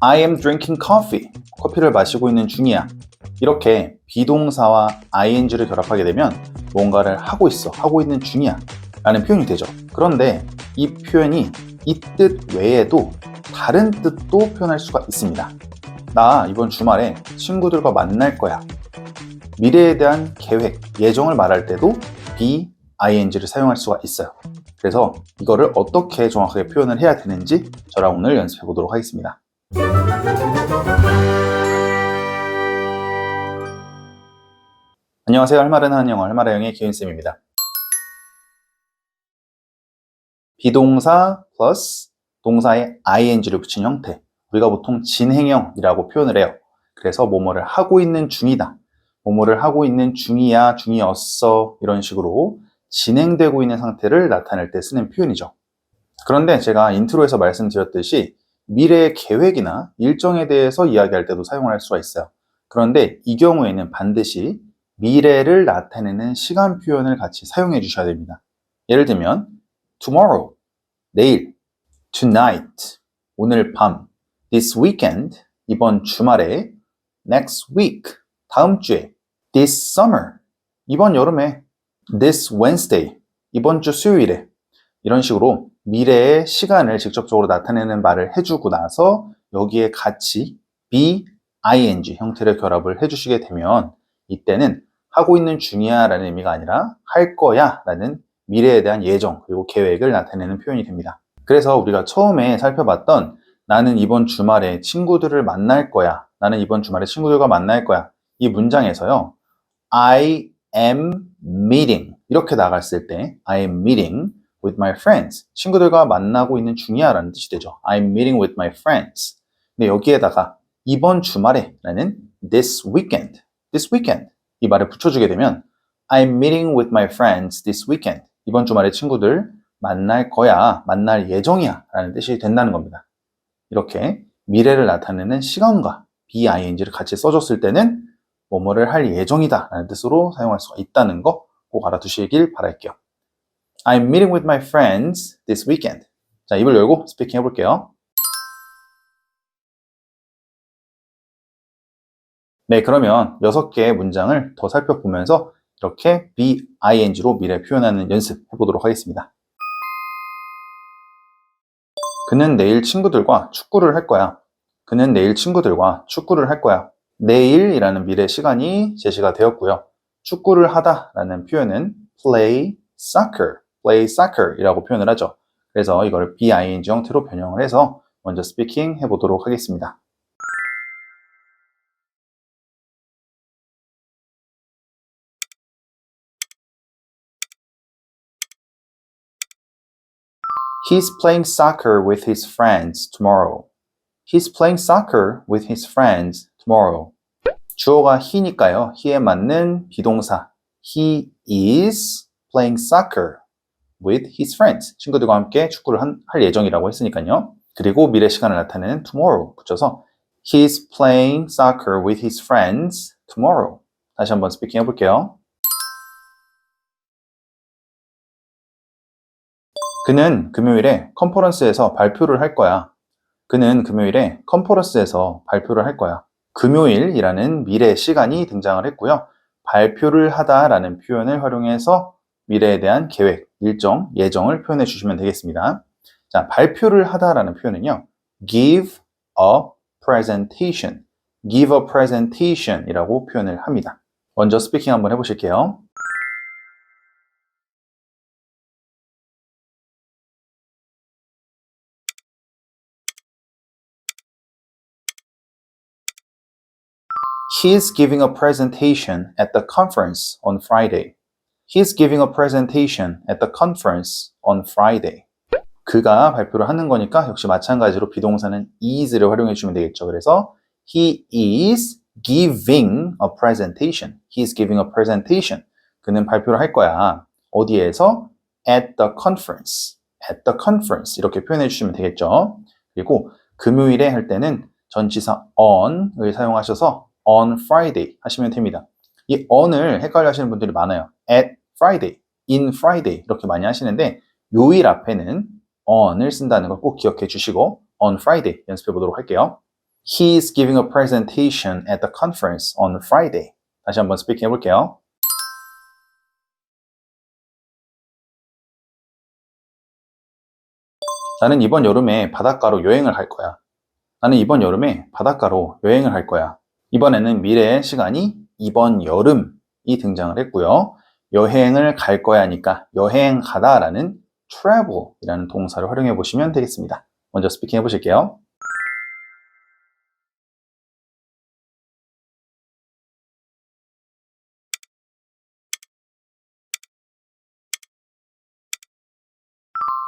I am drinking coffee. 커피를 마시고 있는 중이야. 이렇게 비동사와 ing를 결합하게 되면 뭔가를 하고 있어, 하고 있는 중이야 라는 표현이 되죠. 그런데 이 표현이 이 뜻 외에도 다른 뜻도 표현할 수가 있습니다. 나 이번 주말에 친구들과 만날 거야. 미래에 대한 계획, 예정을 말할 때도 be, ing를 사용할 수가 있어요. 그래서 이거를 어떻게 정확하게 표현을 해야 되는지 저랑 오늘 연습해 보도록 하겠습니다. 안녕하세요. 할말은 하는 영어, 할말의 영의 기훈쌤입니다. 비동사 플러스 동사에 ing를 붙인 형태. 우리가 보통 진행형이라고 표현을 해요. 그래서 뭐뭐를 하고 있는 중이다. 뭐뭐를 하고 있는 중이야, 중이었어. 이런 식으로 진행되고 있는 상태를 나타낼 때 쓰는 표현이죠. 그런데 제가 인트로에서 말씀드렸듯이 미래의 계획이나 일정에 대해서 이야기할 때도 사용을 할 수가 있어요. 그런데 이 경우에는 반드시 미래를 나타내는 시간 표현을 같이 사용해 주셔야 됩니다. 예를 들면 tomorrow, 내일, tonight, 오늘 밤, this weekend, 이번 주말에, next week, 다음 주에, this summer, 이번 여름에, this Wednesday, 이번 주 수요일에, 이런 식으로 미래의 시간을 직접적으로 나타내는 말을 해주고 나서 여기에 같이 be, ing 형태를 결합을 해주시게 되면 이때는 하고 있는 중이야 라는 의미가 아니라 할 거야 라는 미래에 대한 예정 그리고 계획을 나타내는 표현이 됩니다. 그래서 우리가 처음에 살펴봤던 나는 이번 주말에 친구들을 만날 거야. 나는 이번 주말에 친구들과 만날 거야. 이 문장에서요. I am meeting 이렇게 나갔을 때 I am meeting with my friends 친구들과 만나고 있는 중이야 라는 뜻이 되죠. I'm meeting with my friends 근데 여기에다가 이번 주말에 라는 this weekend this weekend 이 말을 붙여주게 되면 I'm meeting with my friends this weekend. 이번 주말에 친구들 만날 거야, 만날 예정이야 라는 뜻이 된다는 겁니다. 이렇게 미래를 나타내는 시간과 BING를 같이 써줬을 때는 뭐뭐를 할 예정이다 라는 뜻으로 사용할 수가 있다는 거 꼭 알아두시길 바랄게요. I'm meeting with my friends this weekend. 자, 입을 열고 스피킹 해볼게요. 네, 그러면 여섯 개의 문장을 더 살펴보면서 이렇게 be, ing로 미래 표현하는 연습 해보도록 하겠습니다. 그는 내일 친구들과 축구를 할 거야. 그는 내일 친구들과 축구를 할 거야. 내일이라는 미래 시간이 제시가 되었고요. 축구를 하다라는 표현은 play soccer, play soccer 이라고 표현을 하죠. 그래서 이걸 be, ing 형태로 변형을 해서 먼저 스피킹 해보도록 하겠습니다. He's playing soccer with his friends tomorrow. He's playing soccer with his friends tomorrow. 주어가 he니까요. he에 맞는 비동사. He is playing soccer with his friends. 친구들과 함께 축구를 한, 할 예정이라고 했으니까요. 그리고 미래 시간을 나타내는 tomorrow 붙여서 He's playing soccer with his friends tomorrow. 다시 한번 스피킹 해볼게요. 그는 금요일에 컨퍼런스에서 발표를 할 거야. 그는 금요일에 컨퍼런스에서 발표를 할 거야. 금요일이라는 미래 시간이 등장을 했고요. 발표를 하다라는 표현을 활용해서 미래에 대한 계획, 일정, 예정을 표현해 주시면 되겠습니다. 자, 발표를 하다라는 표현은요. give a presentation, give a presentation 이라고 표현을 합니다. 먼저 스피킹 한번 해보실게요. He's giving a presentation at the conference on Friday. He's giving a presentation at the conference on Friday. 그가 발표를 하는 거니까 역시 마찬가지로 비동사는 is를 활용해 주면 되겠죠. 그래서 he is giving a presentation. He is giving a presentation. 그는 발표를 할 거야. 어디에서? at the conference. at the conference. 이렇게 표현해 주시면 되겠죠. 그리고 금요일에 할 때는 전치사 on을 사용하셔서 on Friday 하시면 됩니다. 이 on을 헷갈려 하시는 분들이 많아요. at Friday, in Friday 이렇게 많이 하시는데 요일 앞에는 on을 쓴다는 걸 꼭 기억해 주시고 on Friday 연습해 보도록 할게요. He is giving a presentation at the conference on Friday. 다시 한번 스피킹 해볼게요. 나는 이번 여름에 바닷가로 여행을 할 거야. 나는 이번 여름에 바닷가로 여행을 할 거야. 이번에는 미래의 시간이 이번 여름이 등장을 했고요. 여행을 갈 거야니까 여행 가다라는 travel이라는 동사를 활용해 보시면 되겠습니다. 먼저 스피킹 해 보실게요.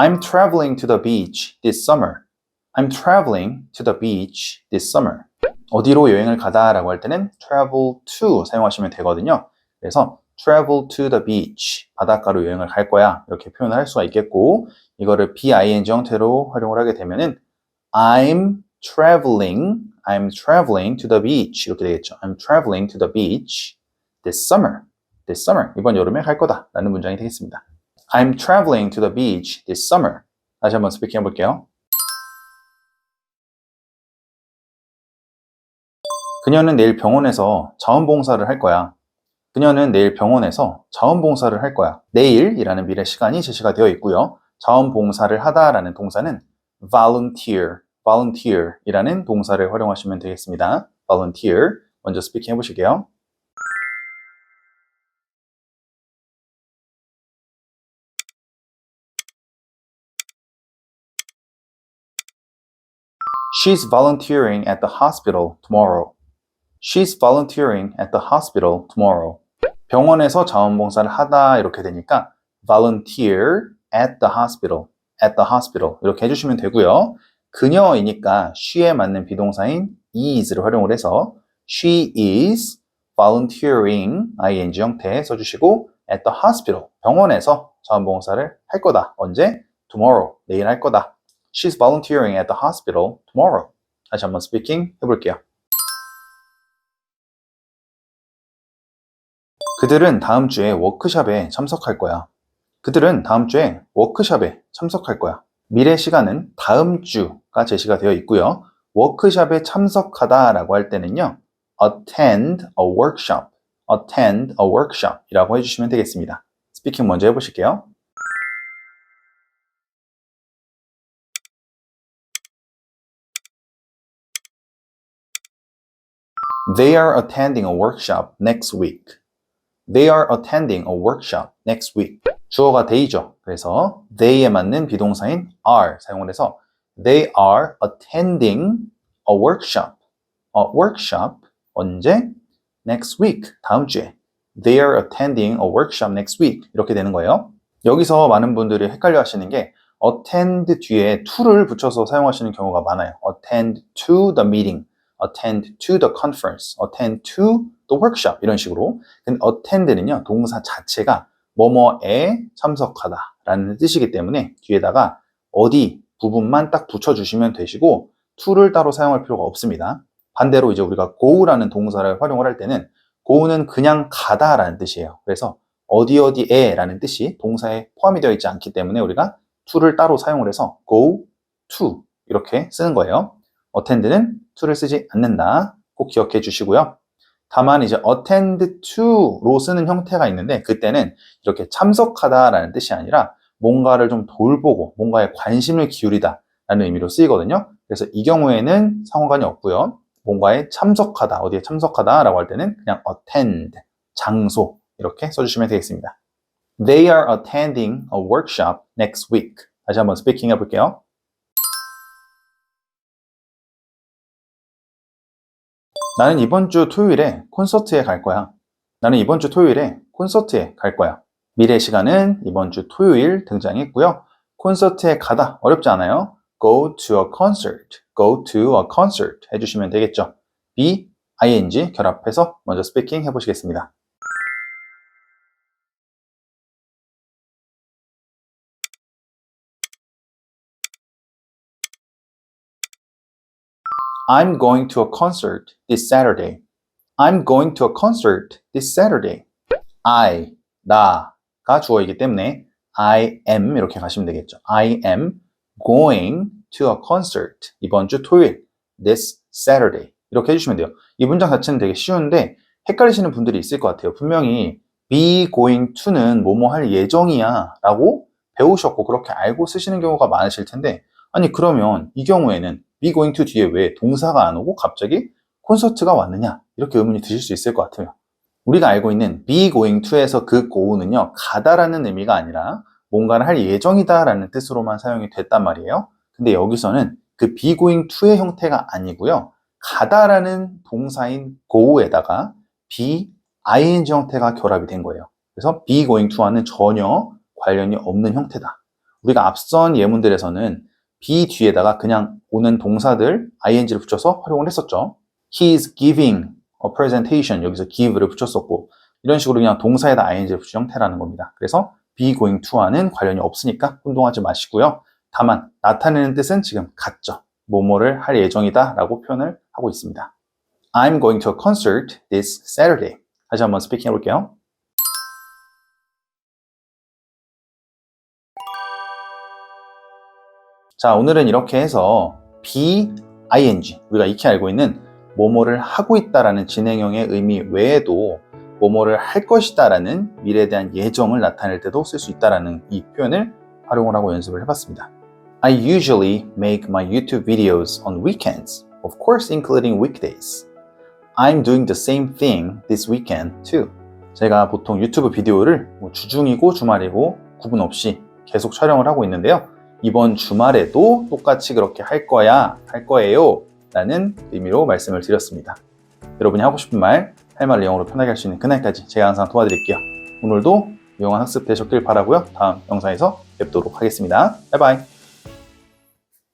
I'm traveling to the beach this summer. I'm traveling to the beach this summer. 어디로 여행을 가다라고 할 때는 travel to 사용하시면 되거든요. 그래서 travel to the beach 바닷가로 여행을 갈 거야 이렇게 표현을 할 수가 있겠고 이거를 BING 형태로 활용을 하게 되면은 I'm traveling I'm traveling to the beach 이렇게 되겠죠. I'm traveling to the beach this summer. this summer 이번 여름에 갈 거다라는 문장이 되겠습니다. I'm traveling to the beach this summer. 다시 한번 스피킹 해볼게요. 그녀는 내일 병원에서 자원봉사를 할 거야. 그녀는 내일 병원에서 자원봉사를 할 거야. 내일이라는 미래 시간이 제시가 되어 있고요. 자원봉사를 하다라는 동사는 volunteer, volunteer이라는 동사를 활용하시면 되겠습니다. volunteer. 먼저 스피킹 해보실게요. She's volunteering at the hospital tomorrow. She's volunteering at the hospital tomorrow. 병원에서 자원봉사를 하다 이렇게 되니까 volunteer at the hospital, at the hospital 이렇게 해주시면 되고요. 그녀이니까 she에 맞는 비동사인 is를 활용을 해서 she is volunteering ing 형태 써주시고 at the hospital 병원에서 자원봉사를 할 거다. 언제? tomorrow 내일 할 거다. She's volunteering at the hospital tomorrow. 다시 한번 스피킹 해볼게요. 그들은 다음 주에 워크샵에 참석할 거야. 그들은 다음 주에 워크샵에 참석할 거야. 미래 시간은 다음 주가 제시가 되어 있고요. 워크샵에 참석하다 라고 할 때는요. attend a workshop, attend a workshop 이라고 해주시면 되겠습니다. 스피킹 먼저 해보실게요. They are attending a workshop next week. They are attending a workshop next week. 주어가 they죠. 그래서 they에 맞는 비동사인 are 사용을 해서 they are attending a workshop. a workshop 언제? next week. 다음 주에. They are attending a workshop next week. 이렇게 되는 거예요. 여기서 많은 분들이 헷갈려 하시는 게 attend 뒤에 to를 붙여서 사용하시는 경우가 많아요. attend to the meeting. attend to the conference, attend to the workshop 이런 식으로. 근데 attend는요 동사 자체가 뭐뭐에 참석하다 라는 뜻이기 때문에 뒤에다가 어디 부분만 딱 붙여주시면 되시고 to를 따로 사용할 필요가 없습니다. 반대로 이제 우리가 go라는 동사를 활용을 할 때는 go는 그냥 가다 라는 뜻이에요. 그래서 어디 어디에 라는 뜻이 동사에 포함이 되어 있지 않기 때문에 우리가 to를 따로 사용을 해서 go to 이렇게 쓰는 거예요. attend는 to를 쓰지 않는다. 꼭 기억해 주시고요. 다만 이제 attend to로 쓰는 형태가 있는데 그때는 이렇게 참석하다라는 뜻이 아니라 뭔가를 좀 돌보고 뭔가에 관심을 기울이다 라는 의미로 쓰이거든요. 그래서 이 경우에는 상관이 없고요. 뭔가에 참석하다, 어디에 참석하다 라고 할 때는 그냥 attend, 장소 이렇게 써주시면 되겠습니다. They are attending a workshop next week. 다시 한번 스피킹 해볼게요. 나는 이번 주 토요일에 콘서트에 갈 거야. 나는 이번 주 토요일에 콘서트에 갈 거야. 미래 시간은 이번 주 토요일 등장했고요. 콘서트에 가다 어렵지 않아요? go to a concert, go to a concert 해주시면 되겠죠. be, ing 결합해서 먼저 스피킹 해보시겠습니다. I'm going to a concert this Saturday. I'm going to a concert this Saturday. I, 나가 주어이기 때문에 I am 이렇게 가시면 되겠죠. I am going to a concert. 이번 주 토요일. This Saturday. 이렇게 해주시면 돼요. 이 문장 자체는 되게 쉬운데 헷갈리시는 분들이 있을 것 같아요. 분명히 be going to는 뭐뭐 할 예정이야 라고 배우셨고 그렇게 알고 쓰시는 경우가 많으실 텐데 아니 그러면 이 경우에는 be going to 뒤에 왜 동사가 안 오고 갑자기 콘서트가 왔느냐 이렇게 의문이 드실 수 있을 것 같아요. 우리가 알고 있는 be going to에서 그 go는요 가다라는 의미가 아니라 뭔가를 할 예정이다라는 뜻으로만 사용이 됐단 말이에요. 근데 여기서는 그 be going to의 형태가 아니고요. 가다라는 동사인 go에다가 be ing 형태가 결합이 된 거예요. 그래서 be going to와는 전혀 관련이 없는 형태다. 우리가 앞선 예문들에서는 be 뒤에다가 그냥 오는 동사들 ing를 붙여서 활용을 했었죠. He is giving a presentation. 여기서 give를 붙였었고 이런 식으로 그냥 동사에다 ing를 붙인 형태라는 겁니다. 그래서 be going to와는 관련이 없으니까 혼동하지 마시고요. 다만 나타내는 뜻은 지금 같죠. 뭐뭐를 할 예정이다 라고 표현을 하고 있습니다. I'm going to a concert this Saturday. 다시 한번 스피킹 해볼게요. 자, 오늘은 이렇게 해서 be, ing, 우리가 익히 알고 있는 뭐뭐를 하고 있다라는 진행형의 의미 외에도 뭐뭐를 할 것이다라는 미래에 대한 예정을 나타낼 때도 쓸 수 있다라는 이 표현을 활용을 하고 연습을 해봤습니다. I usually make my YouTube videos on weekends, of course including weekdays. I'm doing the same thing this weekend too. 제가 보통 유튜브 비디오를 뭐 주중이고 주말이고 구분 없이 계속 촬영을 하고 있는데요. 이번 주말에도 똑같이 그렇게 할 거야, 할 거예요. 라는 의미로 말씀을 드렸습니다. 여러분이 하고 싶은 말, 할 말을 영어로 편하게 할 수 있는 그날까지 제가 항상 도와드릴게요. 오늘도 유용한 학습 되셨길 바라고요. 다음 영상에서 뵙도록 하겠습니다. 바이바이.